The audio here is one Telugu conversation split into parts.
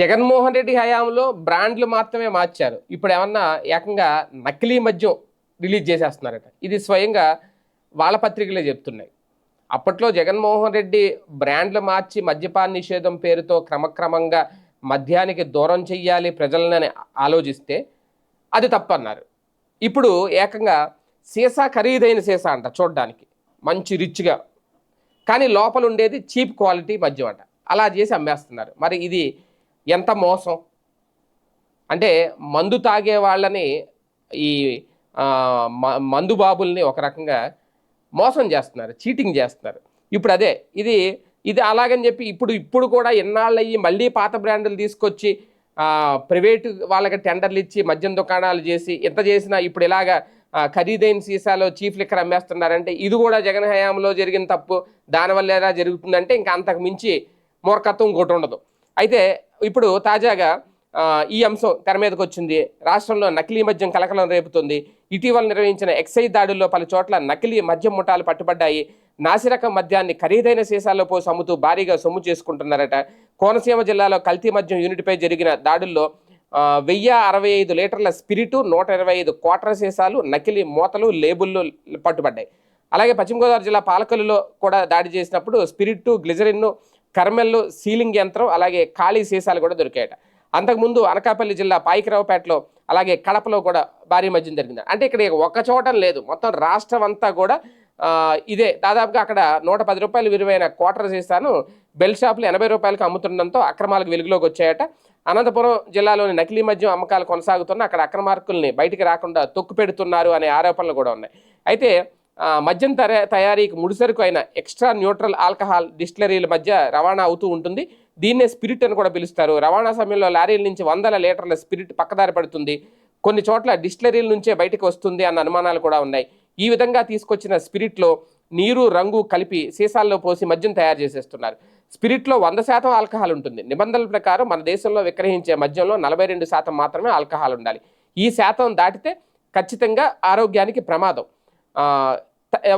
జగన్మోహన్ రెడ్డి హయాంలో బ్రాండ్లు మాత్రమే మార్చారు. ఇప్పుడు ఏమన్నా ఏకంగా నకిలీ మద్యం రిలీజ్ చేసేస్తున్నారట. ఇది స్వయంగా వాళ్ళ పత్రికలే చెప్తున్నాయి. అప్పట్లో జగన్మోహన్ రెడ్డి బ్రాండ్లు మార్చి మద్యపాన నిషేధం పేరుతో క్రమక్రమంగా మద్యానికి దూరం చెయ్యాలి ప్రజలని ఆలోచిస్తే అది తప్పన్నారు. ఇప్పుడు ఏకంగా సీసా ఖరీదైన సీసా అంట చూడడానికి. మంచి రిచ్గా. కానీ లోపల ఉండేది చీప్ క్వాలిటీ మద్యం అంట. అలా చేసి అమ్మేస్తున్నారు. మరి ఇది ఎంత మోసం? అంటే మందు తాగే వాళ్ళని ఈ మ- మందు బాబుల్ని ఒక రకంగా మోసం చేస్తున్నారు చీటింగ్ చేస్తున్నారు. ఇప్పుడు అదే ఇది ఇది అలాగని చెప్పి ఇప్పుడు ఇప్పుడు కూడా ఎన్నాళ్ళు అయ్యి మళ్ళీ పాత బ్రాండ్లు తీసుకొచ్చి ప్రైవేటు వాళ్ళకి టెండర్లు ఇచ్చి మద్యం దుకాణాలు చేసి ఎంత చేసినా ఇప్పుడు ఇలాగా ఖరీదైన సీసాలో చీఫ్ లిక్కర్ అమ్మేస్తున్నారంటే ఇది కూడా జగన్ హయాంలో జరిగిన తప్పు దానివల్ల ఎలా జరుగుతుందంటే ఇంకా అంతకు మించి మూర్ఖత్వం ఇంకోటి ఉండదు. అయితే ఇప్పుడు తాజాగా ఈ అంశం తెర మీదకి వచ్చింది. రాష్ట్రంలో నకిలీ మద్యం కలకలం రేపుతుంది. ఇటీవల నిర్వహించిన ఎక్సైజ్ దాడుల్లో పలు చోట్ల నకిలీ మద్యం ముఠాలు పట్టుబడ్డాయి. నాసిరకం మద్యాన్ని ఖరీదైన సీసాల్లో పోసి అమ్ముతూ భారీగా సొమ్ము చేసుకుంటున్నారట. కోనసీమ జిల్లాలో కల్తీ మద్యం యూనిట్పై జరిగిన దాడుల్లో వెయ్యి అరవై ఐదు లీటర్ల స్పిరిటు నూట ఇరవై ఐదు క్వార్టర్ సీసాలు నకిలీ మూతలు లేబుళ్ళు పట్టుబడ్డాయి. అలాగే పశ్చిమ గోదావరి జిల్లా పాలకొల్లులో కూడా దాడి చేసినప్పుడు స్పిరిట్ గ్లిజరిన్ను కర్మెల్లు సీలింగ్ యంత్రం అలాగే ఖాళీ సీసాలు కూడా దొరికాయట. అంతకుముందు అనకాపల్లి జిల్లా పాయికరావుపేటలో అలాగే కడపలో కూడా భారీ మద్యం జరిగింది. అంటే ఇక్కడ ఒక చోట లేదు. మొత్తం రాష్ట్రం అంతా కూడా ఇదే. దాదాపుగా అక్కడ నూట పది రూపాయలు విలువైన క్వార్టర్ సీసాను బెల్ షాపులు ఎనభై రూపాయలకు అమ్ముతుండడంతో అక్రమాలకు వెలుగులోకి వచ్చాయట. అనంతపురం జిల్లాలోని నకిలీ మద్యం అమ్మకాలు కొనసాగుతున్న అక్కడ అక్రమార్కుల్ని బయటికి రాకుండా తొక్కు పెడుతున్నారు అనే ఆరోపణలు కూడా ఉన్నాయి. అయితే మద్యం తర తయారీకి ముడిసరుకు అయిన ఎక్స్ట్రా న్యూట్రల్ ఆల్కహాల్ డిస్టిలరీల మధ్య రవాణా అవుతూ ఉంటుంది. దీన్నే స్పిరిట్ అని కూడా పిలుస్తారు. రవాణా సమయంలో లారీల నుంచి వందల లీటర్ల స్పిరిట్ పక్కదారి పడుతుంది. కొన్ని చోట్ల డిస్టిలరీల నుంచే బయటకు వస్తుంది అన్న అనుమానాలు కూడా ఉన్నాయి. ఈ విధంగా తీసుకొచ్చిన స్పిరిట్లో నీరు రంగు కలిపి సీసాల్లో పోసి మద్యం తయారు చేసేస్తున్నారు. స్పిరిట్లో వంద శాతం ఆల్కహాల్ ఉంటుంది. నిబంధనల ప్రకారం మన దేశంలో విక్రయించే మద్యంలో నలభై రెండు శాతం మాత్రమే ఆల్కహాల్ ఉండాలి. ఈ శాతం దాటితే ఖచ్చితంగా ఆరోగ్యానికి ప్రమాదం.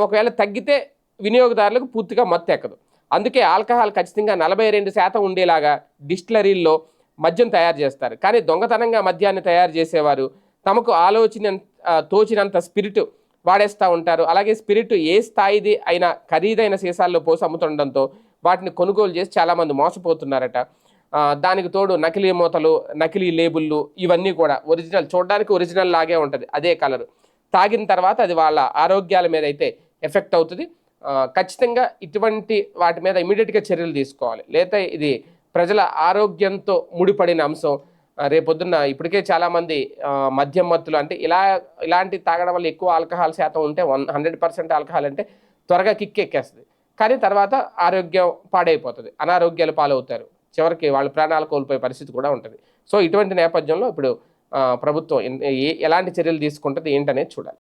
ఒకవేళ తగ్గితే వినియోగదారులకు పూర్తిగా మత్తు ఎక్కదు. అందుకే ఆల్కహాల్ ఖచ్చితంగా నలభై రెండు శాతం ఉండేలాగా డిస్టిలరీల్లో మద్యం తయారు చేస్తారు. కానీ దొంగతనంగా మద్యాన్ని తయారు చేసేవారు తమకు ఆలోచన తోచినంత స్పిరిట్ వాడేస్తూ ఉంటారు. అలాగే స్పిరిట్ ఏ స్థాయిది అయినా ఖరీదైన సీసాల్లో పోసి అమ్ముతుండడంతో వాటిని కొనుగోలు చేసి చాలామంది మోసపోతున్నారట. దానికి తోడు నకిలీ మూతలు నకిలీ లేబుళ్ళు ఇవన్నీ కూడా ఒరిజినల్ చూడడానికి ఒరిజినల్ లాగే ఉంటుంది. అదే కలరు. తాగిన తర్వాత అది వాళ్ళ ఆరోగ్యాల మీద అయితే ఎఫెక్ట్ అవుతుంది. ఖచ్చితంగా ఇటువంటి వాటి మీద ఇమీడియట్గా చర్యలు తీసుకోవాలి. లేదా ఇది ప్రజల ఆరోగ్యంతో ముడిపడిన అంశం. ఆ, రేపొద్దున్న ఇప్పటికే చాలామంది ఆ, మద్యం మత్తులు అంటే ఇలా ఇలాంటి తాగడం వల్ల ఎక్కువ ఆల్కహాల్ శాతం ఉంటే వన్ హండ్రెడ్ పర్సెంట్ ఆల్కహాల్ అంటే త్వరగా కిక్ ఎక్కేస్తుంది. కానీ తర్వాత ఆరోగ్యం పాడైపోతుంది. అనారోగ్యాలు పాలవుతారు. చివరికి వాళ్ళ ప్రాణాలు కోల్పోయే పరిస్థితి కూడా ఉంటుంది. సో ఇటువంటి నేపథ్యంలో ఇప్పుడు ప్రభుత్వం ఏ- ఎలాంటి చర్యలు తీసుకుంటుంది ఏంటనేది చూడాలి.